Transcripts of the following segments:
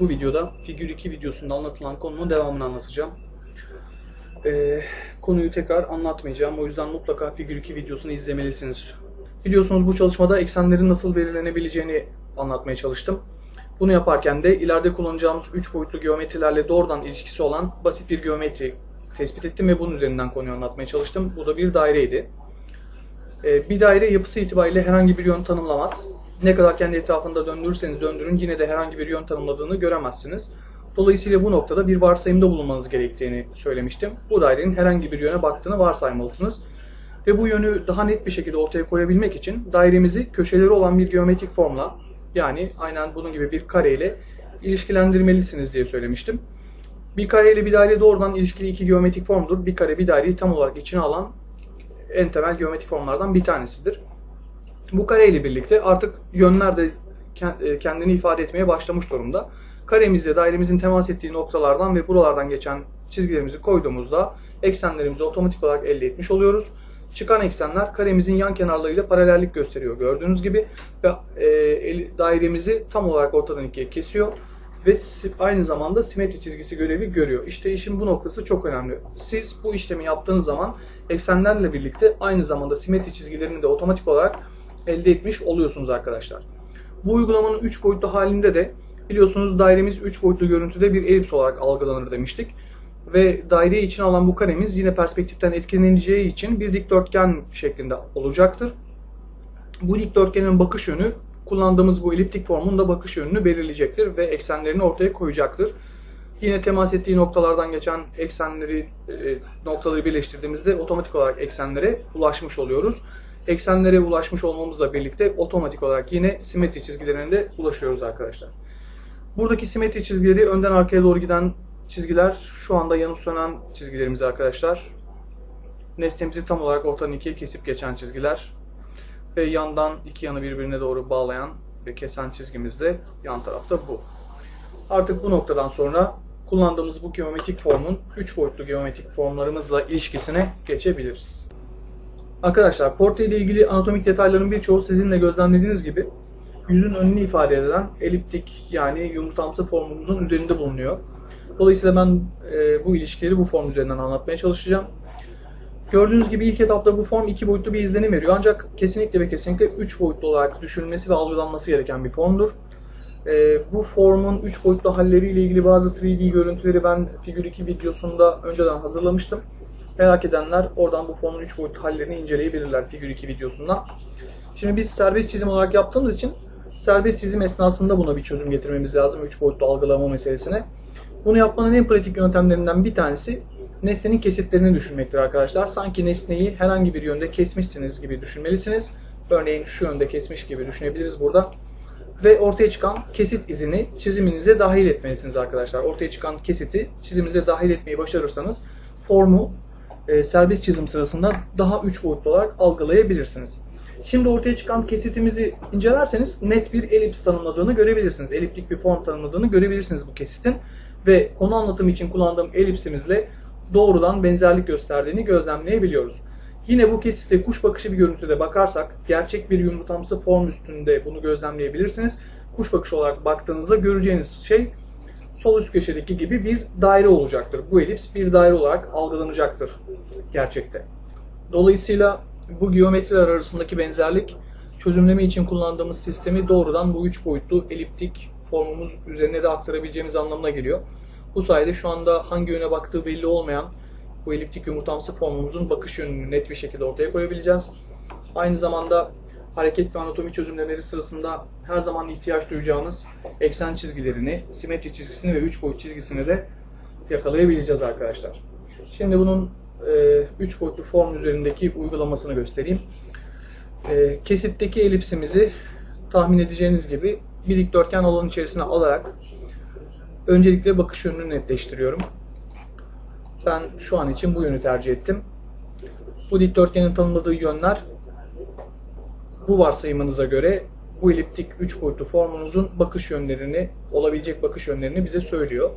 Bu videoda figür 2 videosunda anlatılan konunun devamını anlatacağım. Ee, konuyu tekrar anlatmayacağım. O yüzden mutlaka figür 2 videosunu izlemelisiniz. Biliyorsunuz bu çalışmada eksenlerin nasıl belirlenebileceğini anlatmaya çalıştım. Bunu yaparken de ileride kullanacağımız 3 boyutlu geometrilerle doğrudan ilişkisi olan basit bir geometri tespit ettim ve bunun üzerinden konuyu anlatmaya çalıştım. Bu da bir daireydi. Ee, bir daire yapısı itibariyle herhangi bir yön tanımlamaz. Ne kadar kendi etrafında döndürürseniz döndürün yine de herhangi bir yön tanımladığını göremezsiniz. Dolayısıyla bu noktada bir varsayımda bulunmanız gerektiğini söylemiştim. Bu dairenin herhangi bir yöne baktığını varsaymalısınız. Ve bu yönü daha net bir şekilde ortaya koyabilmek için dairemizi köşeleri olan bir geometrik formla yani aynen bunun gibi bir kare ile ilişkilendirmelisiniz diye söylemiştim. Bir kare ile bir daire doğrudan ilişkili iki geometrik formdur. Bir kare bir daireyi tam olarak içine alan en temel geometrik formlardan bir tanesidir. Bu kare ile birlikte artık yönler de e, kendini ifade etmeye başlamış durumda. Karemizle dairemizin temas ettiği noktalardan ve buralardan geçen çizgilerimizi koyduğumuzda eksenlerimizi otomatik olarak elde etmiş oluyoruz. Çıkan eksenler karemizin yan kenarlarıyla paralellik gösteriyor gördüğünüz gibi ve e, dairemizi tam olarak ortadan ikiye kesiyor ve aynı zamanda simetri çizgisi görevi görüyor. İşte işin bu noktası çok önemli. Siz bu işlemi yaptığınız zaman eksenlerle birlikte aynı zamanda simetri çizgilerini de otomatik olarak elde etmiş oluyorsunuz arkadaşlar. Bu uygulamanın 3 boyutlu halinde de biliyorsunuz dairemiz 3 boyutlu görüntüde bir elips olarak algılanır demiştik. Ve daireyi içine alan bu karemiz yine perspektiften etkileneceği için bir dikdörtgen şeklinde olacaktır. Bu dikdörtgenin bakış yönü kullandığımız bu eliptik formun da bakış yönünü belirleyecektir ve eksenlerini ortaya koyacaktır. Yine temas ettiği noktalardan geçen eksenleri e, noktaları birleştirdiğimizde otomatik olarak eksenlere ulaşmış oluyoruz. Eksenlere ulaşmış olmamızla birlikte otomatik olarak yine simetri çizgilerine de ulaşıyoruz arkadaşlar. Buradaki simetri çizgileri önden arkaya doğru giden çizgiler şu anda yanıp sönen çizgilerimiz arkadaşlar. Nesnemizi tam olarak ortadan ikiye kesip geçen çizgiler ve yandan iki yanı birbirine doğru bağlayan ve kesen çizgimiz de yan tarafta bu. Artık bu noktadan sonra kullandığımız bu geometrik formun 3 boyutlu geometrik formlarımızla ilişkisine geçebiliriz. Arkadaşlar portre ile ilgili anatomik detayların birçoğu sizinle gözlemlediğiniz gibi yüzün önünü ifade eden eliptik yani yumurtamsı formumuzun üzerinde bulunuyor. Dolayısıyla ben e, bu ilişkileri bu form üzerinden anlatmaya çalışacağım. Gördüğünüz gibi ilk etapta bu form iki boyutlu bir izlenim veriyor. Ancak kesinlikle ve kesinlikle üç boyutlu olarak düşünülmesi ve algılanması gereken bir formdur. E, bu formun üç boyutlu halleriyle ilgili bazı 3D görüntüleri ben figür 2 videosunda önceden hazırlamıştım. Merak edenler oradan bu formun 3 boyutlu hallerini inceleyebilirler figür 2 videosundan. Şimdi biz serbest çizim olarak yaptığımız için serbest çizim esnasında buna bir çözüm getirmemiz lazım 3 boyutlu algılama meselesine. Bunu yapmanın en pratik yöntemlerinden bir tanesi nesnenin kesitlerini düşünmektir arkadaşlar. Sanki nesneyi herhangi bir yönde kesmişsiniz gibi düşünmelisiniz. Örneğin şu yönde kesmiş gibi düşünebiliriz burada. Ve ortaya çıkan kesit izini çiziminize dahil etmelisiniz arkadaşlar. Ortaya çıkan kesiti çiziminize dahil etmeyi başarırsanız formu e, serbest çizim sırasında daha üç boyutlu olarak algılayabilirsiniz. Şimdi ortaya çıkan kesitimizi incelerseniz net bir elips tanımladığını görebilirsiniz. Eliptik bir form tanımladığını görebilirsiniz bu kesitin. Ve konu anlatımı için kullandığım elipsimizle doğrudan benzerlik gösterdiğini gözlemleyebiliyoruz. Yine bu kesitte kuş bakışı bir görüntüde bakarsak gerçek bir yumurtamsı form üstünde bunu gözlemleyebilirsiniz. Kuş bakışı olarak baktığınızda göreceğiniz şey sol üst köşedeki gibi bir daire olacaktır. Bu elips bir daire olarak algılanacaktır gerçekte. Dolayısıyla bu geometriler arasındaki benzerlik çözümleme için kullandığımız sistemi doğrudan bu üç boyutlu eliptik formumuz üzerine de aktarabileceğimiz anlamına geliyor. Bu sayede şu anda hangi yöne baktığı belli olmayan bu eliptik yumurtamsı formumuzun bakış yönünü net bir şekilde ortaya koyabileceğiz. Aynı zamanda hareket ve anatomi çözümlemeleri sırasında her zaman ihtiyaç duyacağınız eksen çizgilerini, simetri çizgisini ve üç boyut çizgisini de yakalayabileceğiz arkadaşlar. Şimdi bunun 3 e, boyutlu form üzerindeki uygulamasını göstereyim. E, kesitteki elipsimizi tahmin edeceğiniz gibi bir dikdörtgen alan içerisine alarak öncelikle bakış yönünü netleştiriyorum. Ben şu an için bu yönü tercih ettim. Bu dikdörtgenin tanımladığı yönler bu varsayımınıza göre bu eliptik 3 boyutlu formunuzun bakış yönlerini, olabilecek bakış yönlerini bize söylüyor.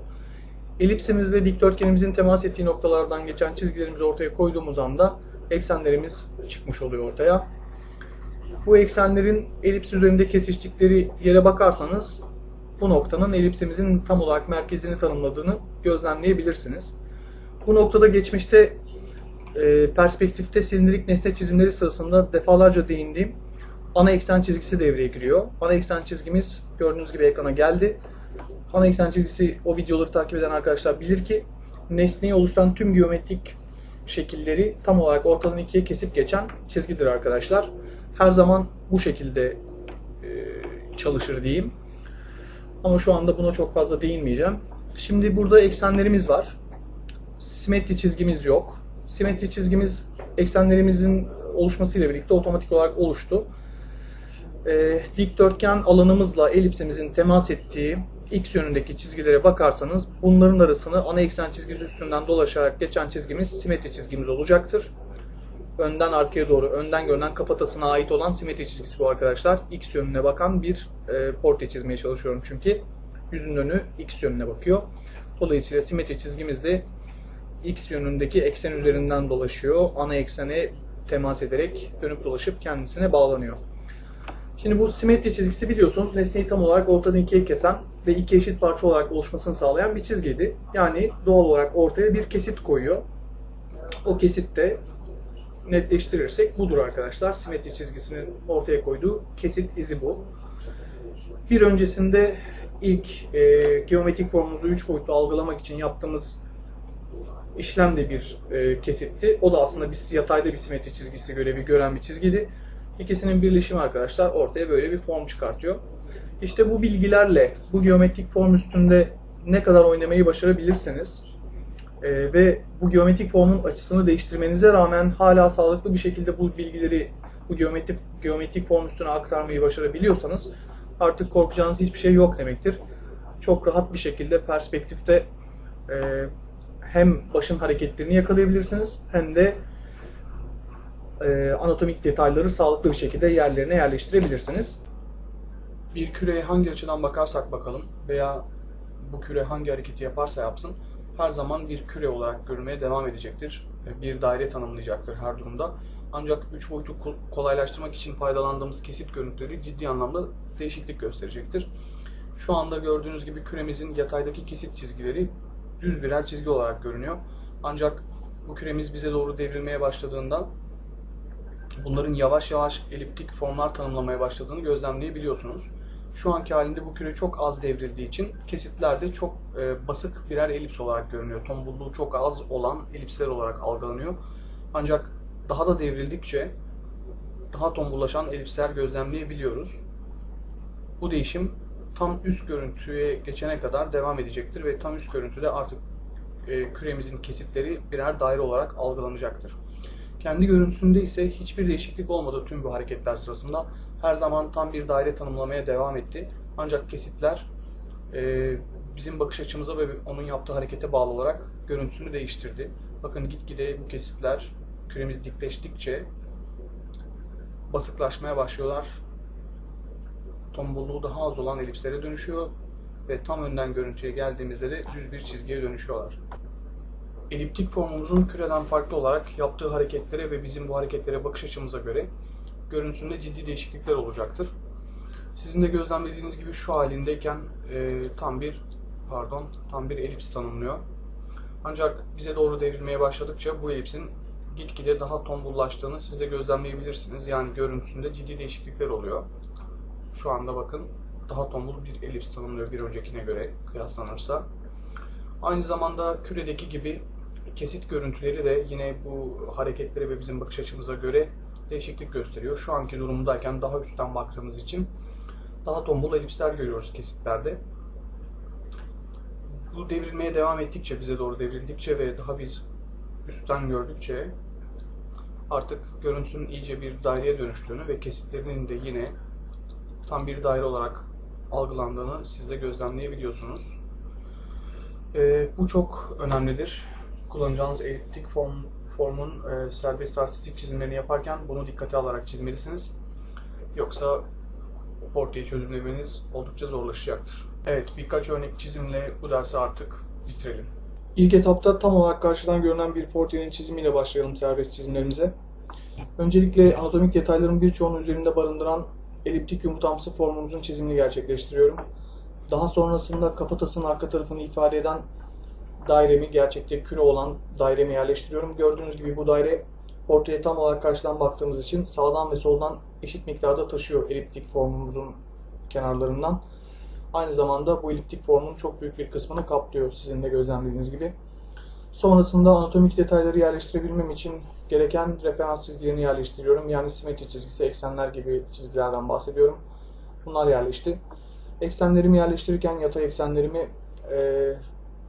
Elipsimizle dikdörtgenimizin temas ettiği noktalardan geçen çizgilerimizi ortaya koyduğumuz anda eksenlerimiz çıkmış oluyor ortaya. Bu eksenlerin elips üzerinde kesiştikleri yere bakarsanız bu noktanın elipsimizin tam olarak merkezini tanımladığını gözlemleyebilirsiniz. Bu noktada geçmişte e, perspektifte silindirik nesne çizimleri sırasında defalarca değindiğim ana eksen çizgisi devreye giriyor. Ana eksen çizgimiz gördüğünüz gibi ekrana geldi. Ana eksen çizgisi o videoları takip eden arkadaşlar bilir ki nesneyi oluşturan tüm geometrik şekilleri tam olarak ortadan ikiye kesip geçen çizgidir arkadaşlar. Her zaman bu şekilde e, çalışır diyeyim. Ama şu anda buna çok fazla değinmeyeceğim. Şimdi burada eksenlerimiz var. Simetri çizgimiz yok. Simetri çizgimiz eksenlerimizin oluşmasıyla birlikte otomatik olarak oluştu. Ee, dikdörtgen alanımızla elipsimizin temas ettiği x yönündeki çizgilere bakarsanız bunların arasını ana eksen çizgisi üstünden dolaşarak geçen çizgimiz simetri çizgimiz olacaktır. Önden arkaya doğru, önden görünen kafatasına ait olan simetri çizgisi bu arkadaşlar. X yönüne bakan bir e, portre çizmeye çalışıyorum çünkü. Yüzün önü X yönüne bakıyor. Dolayısıyla simetri çizgimiz de X yönündeki eksen üzerinden dolaşıyor. Ana eksene temas ederek dönüp dolaşıp kendisine bağlanıyor. Şimdi bu simetri çizgisi biliyorsunuz nesneyi tam olarak ortadan ikiye kesen ve iki eşit parça olarak oluşmasını sağlayan bir çizgiydi. Yani doğal olarak ortaya bir kesit koyuyor. O kesit de netleştirirsek budur arkadaşlar. Simetri çizgisinin ortaya koyduğu kesit izi bu. Bir öncesinde ilk e, geometrik formumuzu 3 boyutlu algılamak için yaptığımız işlem de bir e, kesitti. O da aslında bir yatayda bir simetri çizgisi görevi gören bir çizgiydi. İkisinin birleşimi arkadaşlar ortaya böyle bir form çıkartıyor. İşte bu bilgilerle bu geometrik form üstünde ne kadar oynamayı başarabilirseniz e, ve bu geometrik formun açısını değiştirmenize rağmen hala sağlıklı bir şekilde bu bilgileri bu geometrik geometrik form üstüne aktarmayı başarabiliyorsanız artık korkacağınız hiçbir şey yok demektir. Çok rahat bir şekilde perspektifte e, hem başın hareketlerini yakalayabilirsiniz hem de e, anatomik detayları sağlıklı bir şekilde yerlerine yerleştirebilirsiniz. Bir küreye hangi açıdan bakarsak bakalım veya bu küre hangi hareketi yaparsa yapsın her zaman bir küre olarak görülmeye devam edecektir. Bir daire tanımlayacaktır her durumda. Ancak üç boyutu kol- kolaylaştırmak için faydalandığımız kesit görüntüleri ciddi anlamda değişiklik gösterecektir. Şu anda gördüğünüz gibi küremizin yataydaki kesit çizgileri düz birer çizgi olarak görünüyor. Ancak bu küremiz bize doğru devrilmeye başladığında bunların yavaş yavaş eliptik formlar tanımlamaya başladığını gözlemleyebiliyorsunuz. Şu anki halinde bu küre çok az devrildiği için kesitlerde çok e, basık birer elips olarak görünüyor. Tombulluğu çok az olan elipsler olarak algılanıyor. Ancak daha da devrildikçe daha tombullaşan elipsler gözlemleyebiliyoruz. Bu değişim tam üst görüntüye geçene kadar devam edecektir ve tam üst görüntüde artık e, küremizin kesitleri birer daire olarak algılanacaktır. Kendi görüntüsünde ise hiçbir değişiklik olmadı tüm bu hareketler sırasında. Her zaman tam bir daire tanımlamaya devam etti. Ancak kesitler e, bizim bakış açımıza ve onun yaptığı harekete bağlı olarak görüntüsünü değiştirdi. Bakın gitgide bu kesitler küremiz dikleştikçe basıklaşmaya başlıyorlar. Tombulluğu daha az olan elipslere dönüşüyor ve tam önden görüntüye geldiğimizde de düz bir çizgiye dönüşüyorlar. Eliptik formumuzun küreden farklı olarak yaptığı hareketlere ve bizim bu hareketlere bakış açımıza göre görüntüsünde ciddi değişiklikler olacaktır. Sizin de gözlemlediğiniz gibi şu halindeyken e, tam bir pardon tam bir elips tanımlıyor. Ancak bize doğru devrilmeye başladıkça bu elipsin gitgide daha tombullaştığını siz de gözlemleyebilirsiniz. Yani görüntüsünde ciddi değişiklikler oluyor. Şu anda bakın daha tombul bir elips tanımlıyor bir öncekine göre kıyaslanırsa. Aynı zamanda küredeki gibi kesit görüntüleri de yine bu hareketleri ve bizim bakış açımıza göre değişiklik gösteriyor. Şu anki durumdayken daha üstten baktığımız için daha tombul elipsler görüyoruz kesitlerde. Bu devrilmeye devam ettikçe, bize doğru devrildikçe ve daha biz üstten gördükçe artık görüntünün iyice bir daireye dönüştüğünü ve kesitlerinin de yine tam bir daire olarak algılandığını siz de gözlemleyebiliyorsunuz. Ee, bu çok önemlidir. Kullanacağınız eliptik form, formun e, serbest artistik çizimlerini yaparken bunu dikkate alarak çizmelisiniz. Yoksa portreyi çözümlemeniz oldukça zorlaşacaktır. Evet, birkaç örnek çizimle bu dersi artık bitirelim. İlk etapta tam olarak karşıdan görünen bir portrenin çizimiyle başlayalım serbest çizimlerimize. Öncelikle anatomik detayların birçoğunu üzerinde barındıran eliptik yumurtamsı formumuzun çizimini gerçekleştiriyorum. Daha sonrasında kafatasının arka tarafını ifade eden dairemi, gerçekte küre olan dairemi yerleştiriyorum. Gördüğünüz gibi bu daire portreye tam olarak karşıdan baktığımız için sağdan ve soldan eşit miktarda taşıyor eliptik formumuzun kenarlarından. Aynı zamanda bu eliptik formun çok büyük bir kısmını kaplıyor sizin de gözlemlediğiniz gibi. Sonrasında anatomik detayları yerleştirebilmem için gereken referans çizgilerini yerleştiriyorum. Yani simetri çizgisi, eksenler gibi çizgilerden bahsediyorum. Bunlar yerleşti. Eksenlerimi yerleştirirken yatay eksenlerimi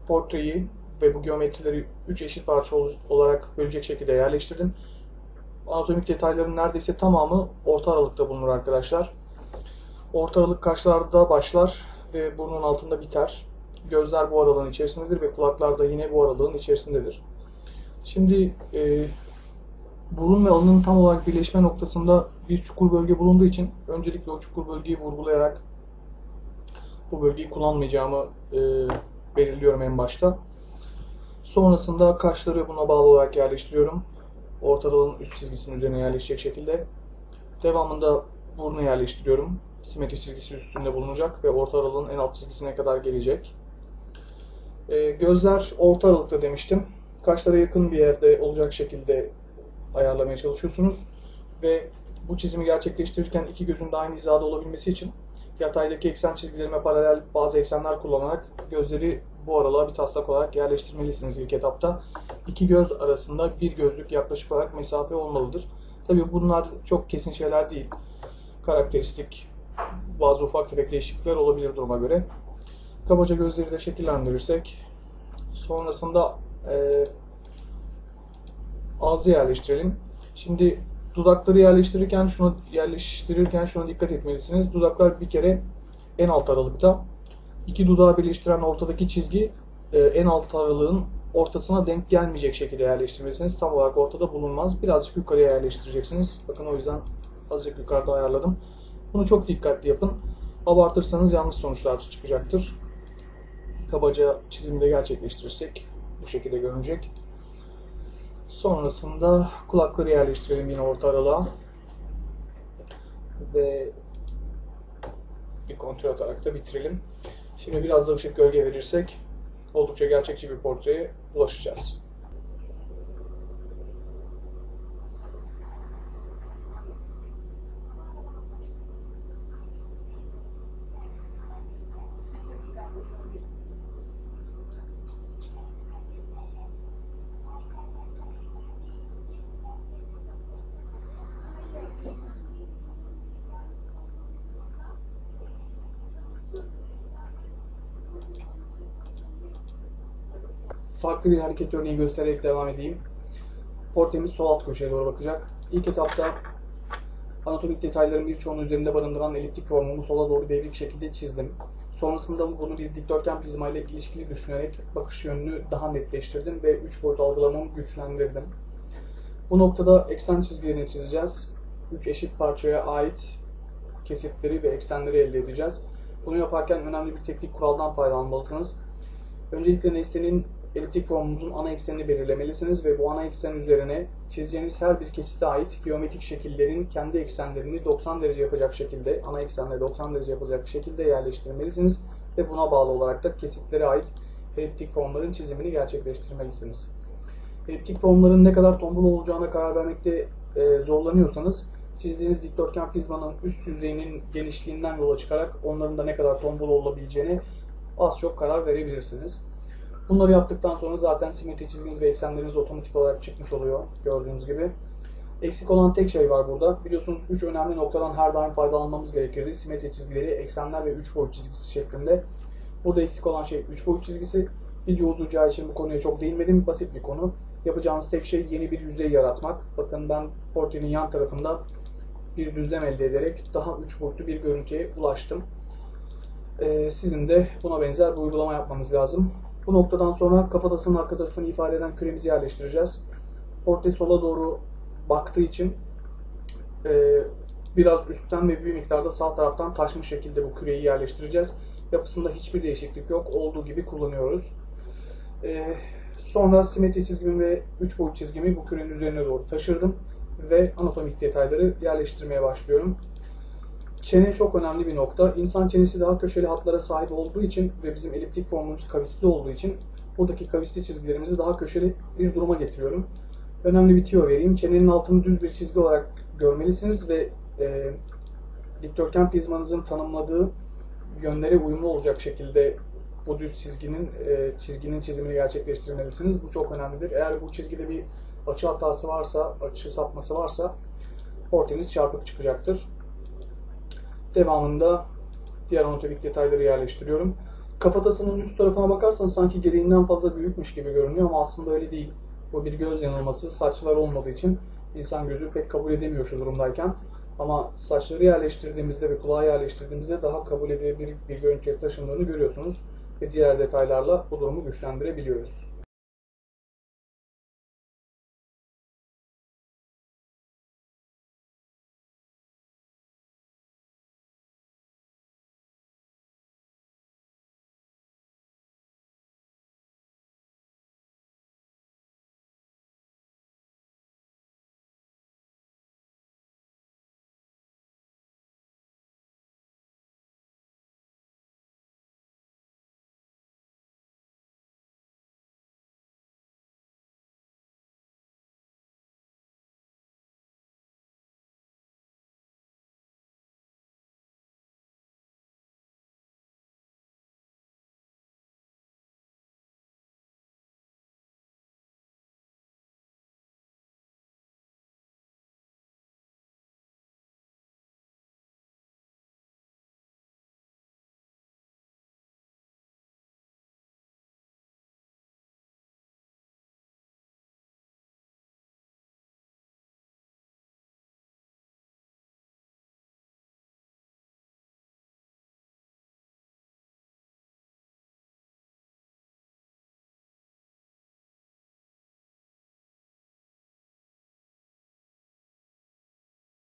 portreyi ve bu geometrileri 3 eşit parça olarak bölecek şekilde yerleştirdim. Anatomik detayların neredeyse tamamı orta aralıkta bulunur arkadaşlar. Orta aralık kaşlarda başlar ve burnun altında biter. Gözler bu aralığın içerisindedir ve kulaklar da yine bu aralığın içerisindedir. Şimdi e, burun ve alının tam olarak birleşme noktasında bir çukur bölge bulunduğu için öncelikle o çukur bölgeyi vurgulayarak bu bölgeyi kullanmayacağımı e, belirliyorum en başta. Sonrasında kaşları buna bağlı olarak yerleştiriyorum. Ortadalığın üst çizgisinin üzerine yerleşecek şekilde. Devamında burnu yerleştiriyorum. Simetri çizgisi üstünde bulunacak ve orta aralığın en alt çizgisine kadar gelecek. E, gözler orta aralıkta demiştim. Kaşlara yakın bir yerde olacak şekilde ayarlamaya çalışıyorsunuz. Ve bu çizimi gerçekleştirirken iki gözün de aynı hizada olabilmesi için yataydaki eksen çizgilerime paralel bazı eksenler kullanarak gözleri bu aralığa bir taslak olarak yerleştirmelisiniz ilk etapta. İki göz arasında bir gözlük yaklaşık olarak mesafe olmalıdır. Tabi bunlar çok kesin şeyler değil. Karakteristik bazı ufak tefek değişiklikler olabilir duruma göre. Kabaca gözleri de şekillendirirsek sonrasında e, ağzı yerleştirelim. Şimdi dudakları yerleştirirken şunu yerleştirirken şuna dikkat etmelisiniz. Dudaklar bir kere en alt aralıkta. İki dudağı birleştiren ortadaki çizgi e, en alt aralığın ortasına denk gelmeyecek şekilde yerleştirmelisiniz. Tam olarak ortada bulunmaz. Birazcık yukarıya yerleştireceksiniz. Bakın o yüzden azıcık yukarıda ayarladım. Bunu çok dikkatli yapın. Abartırsanız yanlış sonuçlar çıkacaktır. Kabaca çizimde gerçekleştirirsek bu şekilde görünecek. Sonrasında kulakları yerleştirelim yine orta aralığa. Ve bir kontrol atarak da bitirelim. Şimdi biraz da ışık gölge verirsek oldukça gerçekçi bir portreye ulaşacağız. Farklı bir hareket örneği göstererek devam edeyim. Portremiz sol alt köşeye doğru bakacak. İlk etapta anatomik detayların birçoğunu üzerinde barındıran eliptik formumu sola doğru devrik şekilde çizdim. Sonrasında bunu bir dikdörtgen prizma ile ilişkili düşünerek bakış yönünü daha netleştirdim ve 3 boyut algılamamı güçlendirdim. Bu noktada eksen çizgilerini çizeceğiz. 3 eşit parçaya ait kesitleri ve eksenleri elde edeceğiz. Bunu yaparken önemli bir teknik kuraldan faydalanmalısınız. Öncelikle nesnenin eliptik formumuzun ana eksenini belirlemelisiniz ve bu ana eksen üzerine çizeceğiniz her bir kesite ait geometrik şekillerin kendi eksenlerini 90 derece yapacak şekilde, ana eksenle 90 derece yapacak şekilde yerleştirmelisiniz ve buna bağlı olarak da kesitlere ait eliptik formların çizimini gerçekleştirmelisiniz. Eliptik formların ne kadar tombul olacağına karar vermekte e, zorlanıyorsanız çizdiğiniz dikdörtgen prizmanın üst yüzeyinin genişliğinden yola çıkarak onların da ne kadar tombul olabileceğini az çok karar verebilirsiniz. Bunları yaptıktan sonra zaten simetri çizginiz ve eksenleriniz otomatik olarak çıkmış oluyor gördüğünüz gibi. Eksik olan tek şey var burada. Biliyorsunuz 3 önemli noktadan her daim faydalanmamız gerekirdi. Simetri çizgileri, eksenler ve 3 boyut çizgisi şeklinde. Burada eksik olan şey 3 boyut çizgisi. Video uzayacağı için bu konuya çok değinmedim. Basit bir konu. Yapacağınız tek şey yeni bir yüzey yaratmak. Bakın ben portrenin yan tarafında bir düzlem elde ederek daha 3 boyutlu bir görüntüye ulaştım. Ee, sizin de buna benzer bir uygulama yapmanız lazım. Bu noktadan sonra kafatasının arka tarafını ifade eden küremizi yerleştireceğiz. Portre sola doğru baktığı için e, biraz üstten ve bir miktarda sağ taraftan taşmış şekilde bu küreyi yerleştireceğiz. Yapısında hiçbir değişiklik yok. Olduğu gibi kullanıyoruz. E, sonra simetri çizgimi ve 3 boyut çizgimi bu kürenin üzerine doğru taşırdım ve anatomik detayları yerleştirmeye başlıyorum. Çene çok önemli bir nokta. İnsan çenesi daha köşeli hatlara sahip olduğu için ve bizim eliptik formumuz kavisli olduğu için buradaki kavisli çizgilerimizi daha köşeli bir duruma getiriyorum. Önemli bir tüyo vereyim. Çenenin altını düz bir çizgi olarak görmelisiniz ve e, dikdörtgen prizmanızın tanımladığı yönlere uyumlu olacak şekilde bu düz çizginin e, çizginin çizimini gerçekleştirmelisiniz. Bu çok önemlidir. Eğer bu çizgide bir açı hatası varsa, açı sapması varsa orteniz çarpık çıkacaktır. Devamında diğer anatomik detayları yerleştiriyorum. Kafatasının üst tarafına bakarsanız sanki gereğinden fazla büyükmüş gibi görünüyor ama aslında öyle değil. Bu bir göz yanılması. Saçlar olmadığı için insan gözü pek kabul edemiyor şu durumdayken. Ama saçları yerleştirdiğimizde ve kulağı yerleştirdiğimizde daha kabul edilebilir bir görüntüye taşındığını görüyorsunuz. Ve diğer detaylarla bu durumu güçlendirebiliyoruz.